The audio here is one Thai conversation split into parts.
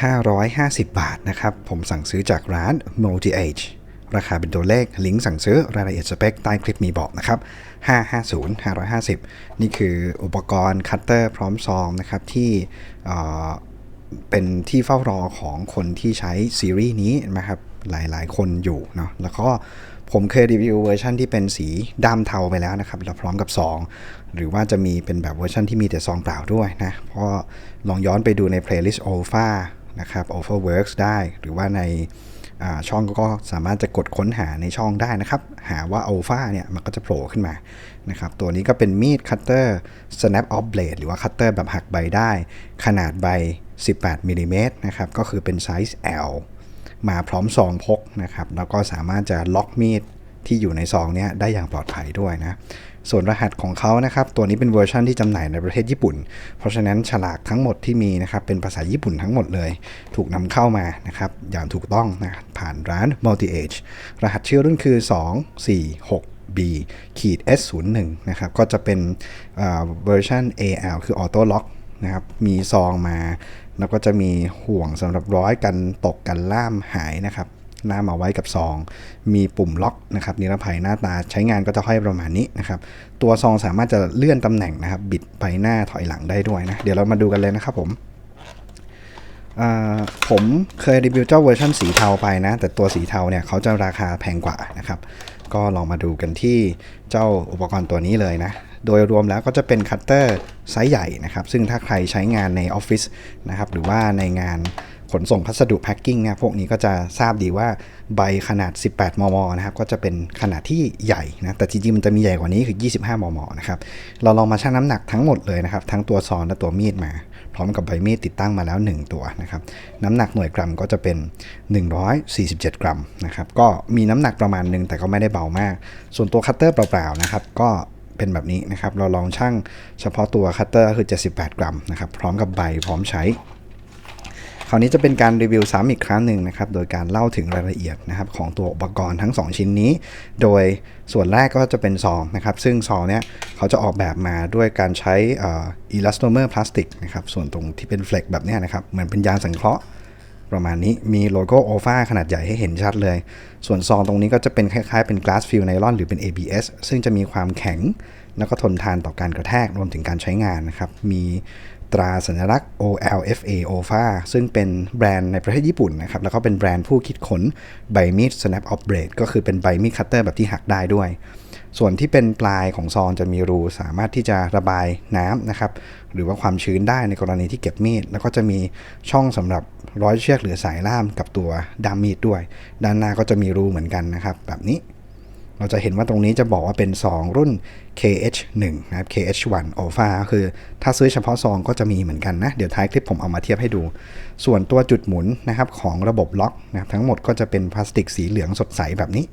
550 บาทนะครับ ผมสั่งซื้อจากร้าน Multi Age ราคาเป็นตัวเลข ลิงก์สั่งซื้อรายละเอียดสเปคใต้คลิปมีบอกนะครับ 550 550 นี่คืออุปกรณ์คัตเตอร์พร้อมซองนะครับที่เเป็นที่เฝ้ารอของคนที่ใช้ซีรีส์นี้นะครับ หลายๆ คนอยู่เนาะ แล้วก็ผมเคยรีวิวเวอร์ชันที่เป็นสีดำเทาไปแล้วนะครับแล้วพร้อมกับซอง หรือว่าจะมีเป็นแบบเวอร์ชันที่มีแต่ซองเปล่าด้วยนะ เพราะลองย้อนไปดูใน playlist Alpha นะครับ Alpha Works ได้ หรือว่าในาช่องก็สามารถจะกดค้นหาในช่องได้นะครับ หาว่า Alpha เนี่ยมันก็จะโผล่ขึ้นมานะครับตัวนี้ก็เป็นมีดคัตเตอร์ snap off blade หรือว่าคัตเตอร์แบบหักใบได้ ขนาดใบ 18มิลลิเมตรนะครับก็คือเป็นไซส์ L มาพร้อมซองพกนะครับแล้วก็สามารถจะล็อกมีดที่อยู่ในซองเนี้ยได้อย่างปลอดภัยด้วยนะ ส่วนรหัสของเขานะครับ ตัวนี้เป็นเวอร์ชันที่จำหน่ายในประเทศญี่ปุ่น เพราะฉะนั้นฉลากทั้งหมดที่มีนะครับ เป็นภาษาญี่ปุ่นทั้งหมดเลย ถูกนำเข้ามานะครับ อย่างถูกต้องนะผ่านร้าน Multi Age รหัสชื่อรุ่นคือ 246 B ขีด S01 นะครับ ก็จะเป็นเวอร์ชัน AL คือ Auto Lock นะครับ มีซองมา แล้วก็จะมีห่วงสำหรับร้อยกันตกกันล่ามหายนะครับ ล่ามเอาไว้กับซอง มีปุ่มล็อกนะครับนิรภัยหน้าตาใช้งานก็จะค่อยประมาณนี้นะครับตัวซองสามารถจะเลื่อนตำแหน่งนะครับ บิดไปหน้าถอยหลังได้ด้วยนะ เดี๋ยวเรามาดูกันเลยนะครับผมผมเคยรีวิวเจ้าเวอร์ชันสีเทาไปนะ แต่ตัวสีเทาเนี่ยเขาจะราคาแพงกว่านะครับ ก็ลองมาดูกันที่เจ้าอุปกรณ์ตัวนี้เลยนะ โดยรวมแล้วก็จะเป็นคัตเตอร์ไซส์ใหญ่นะครับ ซึ่งถ้าใครใช้งานในออฟฟิศนะครับ หรือว่าในงาน ขนส่งพัสดุแพ็คกิ้งเนี่ยพวกนี้ก็จะทราบดีว่าใบขนาด 18 มม นะครับ ก็จะเป็นขนาดที่ใหญ่นะ แต่จริงๆ มันจะมีใหญ่กว่านี้คือ 25 มม นะครับ เราลองมาชั่งน้ำหนักทั้งหมดเลยนะครับ ทั้งตัวซองและตัวมีดมา พร้อมกับใบมีดติดตั้งมาแล้ว 1 ตัวนะครับ น้ำหนักหน่วยกรัมก็จะเป็น 147 กรัมนะครับ ก็มีน้ำหนักประมาณหนึ่งแต่ก็ไม่ได้เบามาก ส่วนตัวคัตเตอร์เปล่าๆ นะครับ ก็เป็นแบบนี้นะครับ เราลองชั่งเฉพาะตัวคัตเตอร์คือ 78 กรัมนะครับ พร้อมกับใบพร้อมใช้ คราวนี้จะเป็นการรีวิวซ้ำอีกครั้งหนึ่งนะครับ โดยการเล่าถึงรายละเอียดนะครับของตัวอุปกรณ์ทั้ง 2 ชิ้นนี้ โดยส่วนแรกก็จะเป็นซองนะครับ ซึ่งซองเนี้ยเขาจะออกแบบมาด้วยการใช้อ่อ elastomer พลาสติกนะครับ ส่วนตรงที่เป็นเฟล็กแบบเนี้ยนะครับ เหมือนเป็นยางสังเคราะห์ประมาณนี้มีโลโก้โอฟาขนาดใหญ่ให้เห็นชัดเลย ส่วนซองตรงนี้ก็จะเป็นคล้ายๆเป็น glass fill nylon หรือเป็น ABS ซึ่งจะมีความแข็ง แล้วก็ทนทานต่อการกระแทกรวมถึงการใช้งานนะครับ มี ตราสัญลักษณ์ OLFA OFA ซึ่งเป็นแบรนด์ในประเทศญี่ปุ่นนะครับ แล้วก็เป็นแบรนด์ผู้คิดค้นใบมีด snap off blade ก็คือเป็นใบมีดคัตเตอร์แบบที่หักได้ด้วย ส่วนที่เป็นปลายของซองจะมีรูสามารถที่จะระบายน้ำนะครับ หรือว่าความชื้นได้ในกรณีที่เก็บมีด แล้วก็จะมีช่องสำหรับร้อยเชือกหรือสายล่ามกับตัวดามมีดด้วย ด้านหน้าก็จะมีรูเหมือนกันนะครับ แบบนี้ เราจะเห็นว่าตรงนี้จะบอกว่าเป็นซองรุ่น KH1 นะครับ KH1 Alpha ก็คือถ้าซื้อเฉพาะซองก็จะมีเหมือนกันนะ เดี๋ยวท้ายคลิปผมเอามาเทียบให้ดู ส่วนตัวจุดหมุนนะครับของระบบล็อกนะครับทั้งหมดก็จะเป็นพลาสติกสีเหลืองสดใสแบบนี้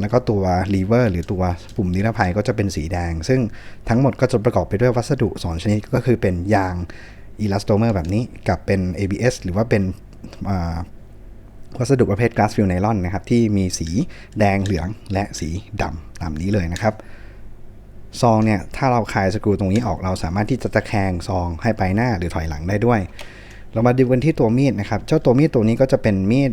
แล้วก็ตัวลีเวอร์หรือตัวปุ่มนิรภัยก็จะเป็นสีแดง ซึ่งทั้งหมดก็จะประกอบไปด้วยวัสดุ 2 ชนิดก็คือเป็นยาง elastomer แบบนี้กับเป็น ABS หรือว่าเป็น วัสดุประเภท glass fill nylon นะครับที่มีสีแดงเหลืองและสีดำตามนี้เลยนะครับซองเนี่ยถ้าเราคลายสกรูตรงนี้ออกเราสามารถที่จะตะแคงซองให้ไปหน้าหรือถอยหลังได้ด้วย เรามาดูกันที่ตัวมีดนะครับเจ้าตัวมีดตัวนี้ก็จะเป็นมีด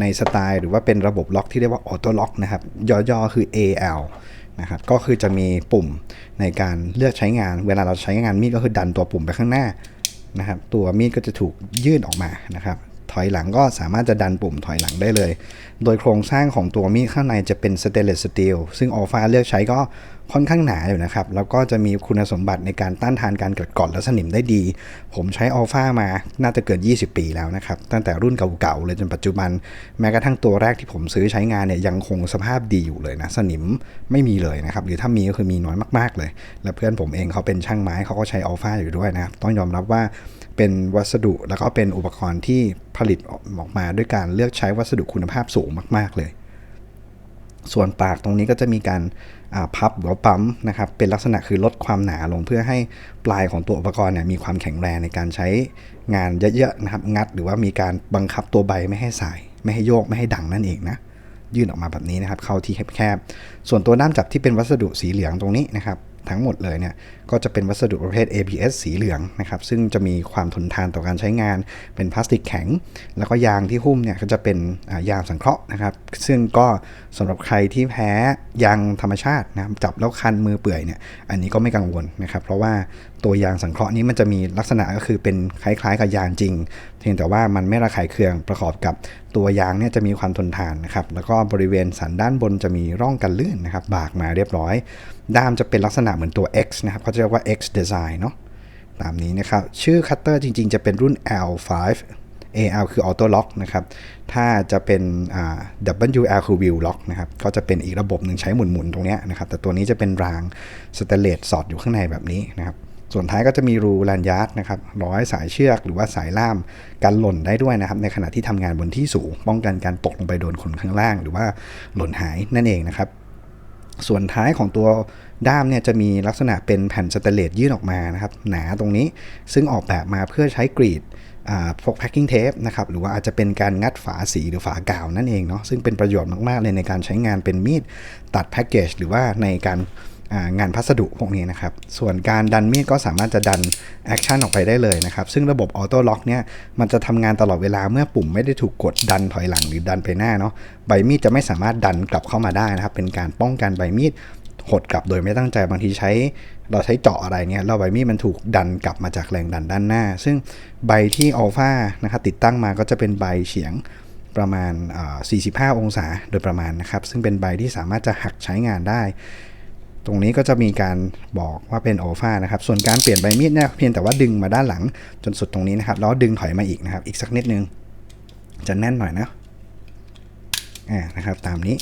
ในสไตล์ หรือว่าเป็นระบบล็อกที่เรียกว่าออโต้ล็อกนะครับย่อๆคือ AL นะครับก็คือจะมีปุ่มในการเลือกใช้งาน เวลาเราใช้งานมีดก็คือดันตัวปุ่มไปข้างหน้านะครับตัวมีดก็จะถูกยื่นออกมานะครับ ถอยหลังก็สามารถจะดันปุ่มถอยหลังได้เลย โดยโครงสร้างของตัวมีดข้างในจะเป็นสเตนเลสสตีลซึ่งอัลฟาเลือกใช้ก็ค่อนข้างหนาอยู่นะครับ แล้วก็จะมีคุณสมบัติในการต้านทานการเกิดก่อนและสนิมได้ดี ผมใช้อัลฟามาน่าจะเกิน 20 ปีแล้วนะครับ ตั้งแต่รุ่นเก่าๆเลยจนปัจจุบัน แม้กระทั่งตัวแรกที่ผมซื้อใช้งานเนี่ยยังคงสภาพดีอยู่เลยนะ สนิมไม่มีเลยนะครับ หรือถ้ามีก็คือมีน้อยมากๆเลย และเพื่อนผมเองเขาเป็นช่างไม้เขาก็ใช้อัลฟาอยู่ด้วยนะครับ ต้องยอมรับว่า เป็นวัสดุแล้วก็เป็นอุปกรณ์ที่ผลิตออกมาด้วยการเลือกใช้วัสดุคุณภาพสูงมาก ๆ เลย ส่วนปากตรงนี้ก็จะมีการาพับหรือปั๊มนะครับ เป็นลักษณะคือลดความหนาลงเพื่อให้ปลายของตัวอุปกรณ์เนี่ยมีความแข็งแรงในการใช้งานเยอะๆนะครับ งัดหรือว่ามีการบังคับตัวใบไม่ให้สาย ไม่ให้โยกไม่ให้ดังนั่นเองนะยื่นออกมาแบบนี้นะครับ เข้าที่แคบๆส่วนตัวด้ามจับที่เป็นวัสดุสีเหลืองตรงนี้นะครับ ทั้งหมดเลยเนี่ยก็จะเป็นวัสดุประเภท ABS สีเหลืองนะครับซึ่งจะมีความทนทานต่อการใช้งาน เป็นพลาสติกแข็ง แล้วก็ยางที่หุ้มเนี่ยก็จะเป็นยางสังเคราะห์นะครับ ซึ่งก็สำหรับใครที่แพ้ยางธรรมชาตินะครับจับแล้วคันมือเปื่อยเนี่ยอันนี้ก็ไม่กังวลนะครับ เพราะว่า ตัวยางสังเคราะห์นี้มันจะมีลักษณะก็คือเป็นคล้ายๆ กับยางจริง เพียงแต่ว่ามันไม่ระคายเคืองประกอบกับตัวยางเนี่ยจะมีความทนทานนะครับ แล้วก็บริเวณสันด้านบนจะมีร่องกันลื่นนะครับ บากมาเรียบร้อย ด้ามจะเป็นลักษณะเหมือนตัว X นะครับเขาจะเรียกว่า X design เนาะตามนี้นะครับ ชื่อคัตเตอร์จริงๆ จะเป็นรุ่น L5 AL คือ Auto Lock นะครับ ถ้าจะเป็นอ่ WL คือ Wheel Lock นะครับ ก็จะเป็นอีกระบบหนึ่งใช้หมุนๆ ตรงนี้นะครับ แต่ตัวนี้จะเป็นรางสเตเลสสอดอยู่ข้างในแบบนี้นะครับ ส่วนท้ายก็จะมีรูแลนยาร์ดนะครับร้อยสายเชือกหรือว่าสายล่ามกันหล่นได้ด้วยนะครับ ในขณะที่ทำงานบนที่สูง ป้องกันการตกลงไปโดนคนข้างล่าง หรือว่าหล่นหายนั่นเองนะครับ ส่วนท้ายของตัวด้ามเนี่ยจะมีลักษณะเป็นแผ่นสเตเลสยื่นออกมานะครับ หนาตรงนี้ซึ่งออกแบบมาเพื่อใช้กรีดพวกแพคกิ้งเทปนะครับหรือว่าอาจจะเป็นการงัดฝาสีหรือฝากาวนั่นเองเนาะซึ่งเป็นประโยชน์มาก ๆ เลยในการใช้งานเป็นมีดตัดแพ็กเกจหรือว่าในการ งานพัสดุพวกนี้นะครับ ส่วนการดันมีดก็สามารถจะดันแอคชั่นออกไปได้เลยนะครับ ซึ่งระบบออโต้ล็อกเนี่ยมันจะทำงานตลอดเวลาเมื่อปุ่มไม่ได้ถูกกดดันถอยหลังหรือดันไปหน้าเนาะใบมีดจะไม่สามารถดันกลับเข้ามาได้นะครับ เป็นการป้องกันใบมีดหดกลับโดยไม่ตั้งใจบางทีใช้ เราใช้เจาะอะไรเนี่ยแล้วใบมีดมันถูกดันกลับมาจากแรงดันด้านหน้า ซึ่งใบที่อัลฟานะครับติดตั้งมาก็จะเป็นใบเฉียงประมาณ 45 องศาโดยประมาณนะครับ ซึ่งเป็นใบที่สามารถจะหักใช้งานได้ ตรงนี้ก็จะมีการบอกว่าเป็นโอฟานะครับ ส่วนการเปลี่ยนใบมีดเนี่ยเพียงแต่ว่าดึงมาด้านหลังจนสุดตรงนี้นะครับ แล้วดึงถอยมาอีกนะครับ อีกสักนิดนึง จะแน่นหน่อยนะอ่านะครับ ตามนี้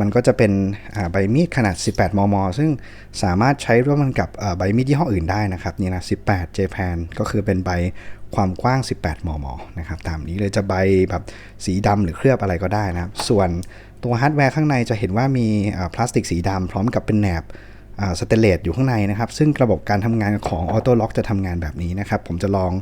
มันก็จะเป็นใบมีดขนาด 18 มม ซึ่งสามารถใช้ร่วมกันกับใบมีดยี่ห้ออื่นได้นะครับนี่นะ 18 Japan ก็คือเป็นใบความกว้าง 18 มม นะครับ ตามนี้เลยจะใบแบบสีดำหรือเคลือบอะไรก็ได้นะครับ ส่วนตัวฮาร์ดแวร์ข้างในจะเห็นว่ามีพลาสติกสีดำพร้อมกับเป็นแหนบ สเตเลสอยู่ข้างในนะครับ ซึ่งระบบการทำงานของออโต้ล็อกจะทำงานแบบนี้นะครับ ผมจะลอง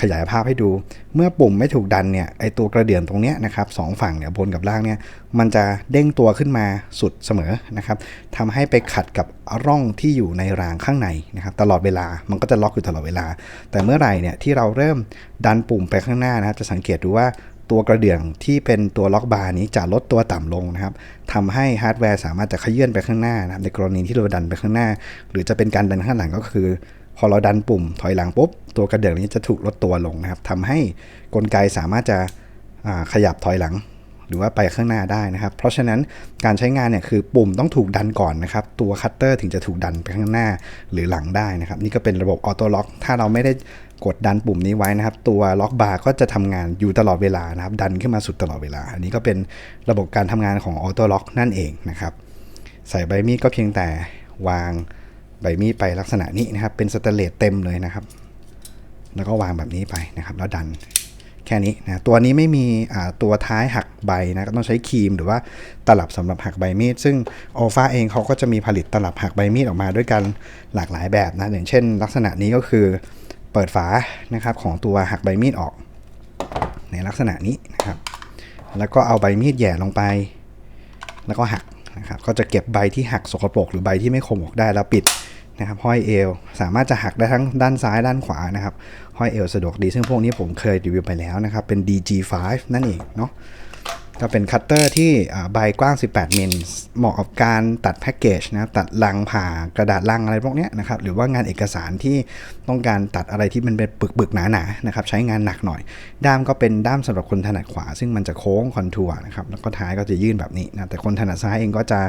ขยายภาพให้ดู เมื่อปุ่มไม่ถูกดันเนี่ย ไอตัวกระเดื่องตรงเนี้ยนะครับสองฝั่งเนี่ยบนกับล่างเนี่ย มันจะเด้งตัวขึ้นมาสุดเสมอนะครับทำให้ไปขัดกับร่องที่อยู่ในรางข้างในนะครับ ตลอดเวลา มันก็จะล็อกอยู่ตลอดเวลา แต่เมื่อไหร่เนี่ยที่เราเริ่มดันปุ่มไปข้างหน้านะครับ จะสังเกตดูว่า ตัวกระเดื่องที่เป็นตัวล็อกบาร์นี้จะลดตัวต่ำลงนะครับทำให้ฮาร์ดแวร์สามารถจะขยื่นไปข้างหน้านะครับในกรณีที่เราดันไปข้างหน้า หรือจะเป็นการดันข้างหลังก็คือ พอเราดันปุ่มถอยหลังปุ๊บตัวกระเดื่องนี้จะถูกลดตัวลงนะครับทำให้กลไกสามารถจะขยับถอยหลังหรือว่าไปข้างหน้าได้นะครับ เพราะฉะนั้นการใช้งานเนี่ยคือปุ่มต้องถูกดันก่อนนะครับ ตัวคัตเตอร์ถึงจะถูกดันไปข้างหน้าหรือหลังได้นะครับ นี่ก็เป็นระบบออโต้ล็อกถ้าเราไม่ได้ กดดันปุ่มนี้ไว้นะครับ ตัวล็อกบาร์ก็จะทำงานอยู่ตลอดเวลานะครับ ดันขึ้นมาสุดตลอดเวลา อันนี้ก็เป็นระบบการทำงานของออโต้ล็อกนั่นเองนะครับใส่ใบมีดก็เพียงแต่วางใบมีดไปลักษณะนี้นะครับ เป็นสแตเลสเต็มเลยนะครับ แล้วก็วางแบบนี้ไปนะครับ แล้วดันแค่นี้นะตัวนี้ไม่มีตัวท้ายหักใบนะก็ต้องใช้ครีมหรือว่าตลับสำหรับหักใบมีด ซึ่งโอฟาเองเขาก็จะมีผลิตตลับหักใบมีดออกมาด้วยกันหลากหลายแบบนะอย่างเช่น ลักษณะนี้ก็คือ เปิดฝานะครับของตัวหักใบมีดออก ในลักษณะนี้นะครับ แล้วก็เอาใบมีดแย่ลงไป แล้วก็หักนะครับ ก็จะเก็บใบที่หักสกปรกหรือใบที่ไม่คมออกได้แล้วปิดนะครับห้อยเอวสามารถจะหักได้ทั้งด้านซ้ายด้านขวานะครับห้อยเอวสะดวกดีซึ่งพวกนี้ผมเคยรีวิวไปแล้วนะครับ เป็น DG5 นั่นเองเนาะ ก็เป็นคัตเตอร์ที่ใบกว้าง 18 มิล เหมาะกับการตัดแพ็กเกจนะ ตัดลังผ่ากระดาษลังอะไรพวกนี้นะครับ หรือว่างานเอกสารที่ต้องการตัดอะไรที่มันเป็นปึกๆ หนาๆ นะครับ ใช้งานหนักหน่อย ด้ามก็เป็นด้ามสำหรับคนถนัดขวา ซึ่งมันจะโค้งคอนทัวร์นะครับ แล้วก็ท้ายก็จะยื่นแบบนี้นะ แต่คนถนัดซ้ายเองก็จะ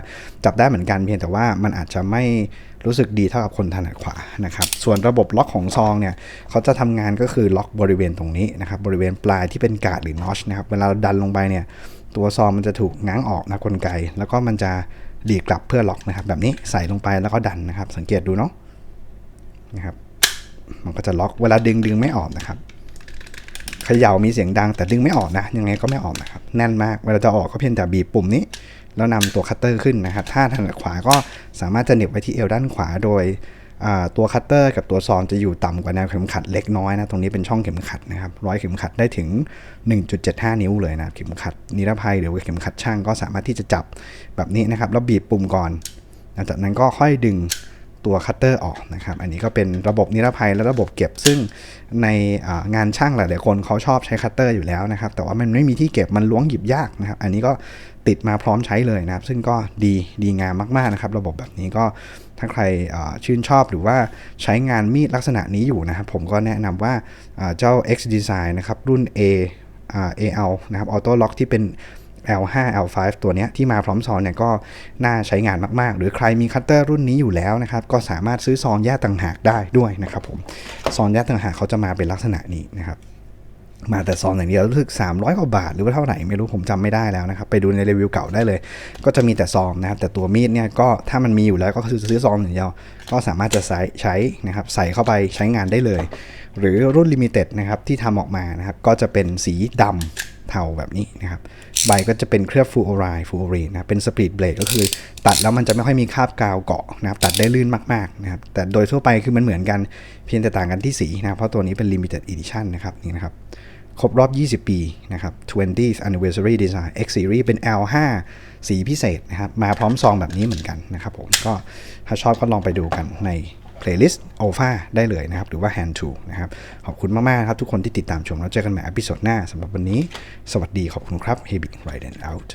จับได้เหมือนกันเพียงแต่ว่ามันอาจจะไม่ รู้สึกดีเท่ากับคนถนัดขวานะครับ ส่วนระบบล็อกของซองเนี่ยเขาจะทำงานก็คือล็อกบริเวณตรงนี้นะครับ บริเวณปลายที่เป็นกาดหรือนอชนะครับ เวลาดันลงไปเนี่ย ตัวซองมันจะถูกง้างออกนะกลไก แล้วก็มันจะดีกลับเพื่อล็อกนะครับ แบบนี้ใส่ลงไปแล้วก็ดันนะครับ สังเกตดูเนาะนะครับ มันก็จะล็อกเวลาดึงดึงไม่ออกนะครับเขย่ามีเสียงดังแต่ดึงไม่ออกนะยังไงก็ไม่ออกนะครับ แน่นมากเวลาจะออกก็เพียงแต่บีบปุ่มนี้ แล้วนำตัวคัตเตอร์ขึ้นนะครับ ถ้าถนัดขวาก็สามารถจะเหน็บไว้ที่เอวด้านขวาโดยตัวคัตเตอร์กับตัวซองจะอยู่ต่ำกว่าแนวเข็มขัดเล็กน้อยนะ ตรงนี้เป็นช่องเข็มขัดนะครับ ร้อยเข็มขัดได้ถึง 1.75 นิ้วเลยนะ เข็มขัดนิรภัยหรือเข็มขัดช่างก็สามารถที่จะจับแบบนี้นะครับ แล้วบีบปุ่มก่อนหลังจากนั้นก็ค่อยดึง ตัวคัตเตอร์ออกนะครับ อันนี้ก็เป็นระบบนิรภัยและระบบเก็บ ซึ่งในงานช่างหลายๆคนเขาชอบใช้คัตเตอร์อยู่แล้วนะครับ แต่ว่ามันไม่มีที่เก็บมันล้วงหยิบยากนะครับ อันนี้ก็ติดมาพร้อมใช้เลยนะครับ ซึ่งก็ดีดีงามมากๆนะครับ ระบบแบบนี้ก็ถ้าใครชื่นชอบหรือว่าใช้งานมีดลักษณะนี้อยู่นะครับ ผมก็แนะนำว่าอ่าเจ้า X Design นะครับรุ่น A อ่า AL นะครับออโต้ล็อกที่เป็น L5 L5 ตัวนี้ที่มาพร้อมซองเนี่ยก็น่าใช้งานมากๆ หรือใครมีคัตเตอร์รุ่นนี้อยู่แล้วนะครับ ก็สามารถซื้อซองแยกต่างหากได้ด้วยนะครับผมซองแยกต่างหากเขาจะมาเป็นลักษณะนี้นะครับมาแต่ซองอย่างเดียวรู้สึก 300 กว่าบาทหรือว่าเท่าไหร่ไม่รู้ผมจำไม่ได้แล้วนะครับ ไปดูในรีวิวเก่าได้เลย ก็จะมีแต่ซองนะครับ แต่ตัวมีดเนี่ยก็ถ้ามันมีอยู่แล้วก็คือซื้อซองอย่างเดียว ก็สามารถจะใช้ใช้นะครับใส่เข้าไปใช้งานได้เลย หรือรุ่นลิมิเต็ดนะครับที่ทำออกมานะครับ ก็จะเป็นสีดำเทาแบบนี้นะครับ ใบก็จะเป็นเคลือบฟูโอไรฟูโอรีนะเป็นสปีดเบลดก็คือตัดแล้วมันจะไม่ค่อยมีคราบกาวเกาะนะครับตัดได้ลื่นมากๆนะครับแต่โดยทั่วไปคือมันเหมือนกันเพียงแต่ต่างกันที่สีนะเพราะตัวนี้เป็น limited edition นะครับนี่นะครับครบรอบ 20 ปีนะครับ 20th anniversary design X series เป็น L5 สีพิเศษนะครับ มาพร้อมซองแบบนี้เหมือนกันนะครับผม ก็ถ้าชอบก็ลองไปดูกันใน playlist Alpha ได้เลยนะครับ หรือว่า Hand to นะครับ ขอบคุณมาก ๆ ครับ ทุกคนที่ติดตามชมแล้วเจอกันใหม่อพิโซดหน้าสำหรับวันนี้ สวัสดีขอบคุณครับ h e b i t Ride and Out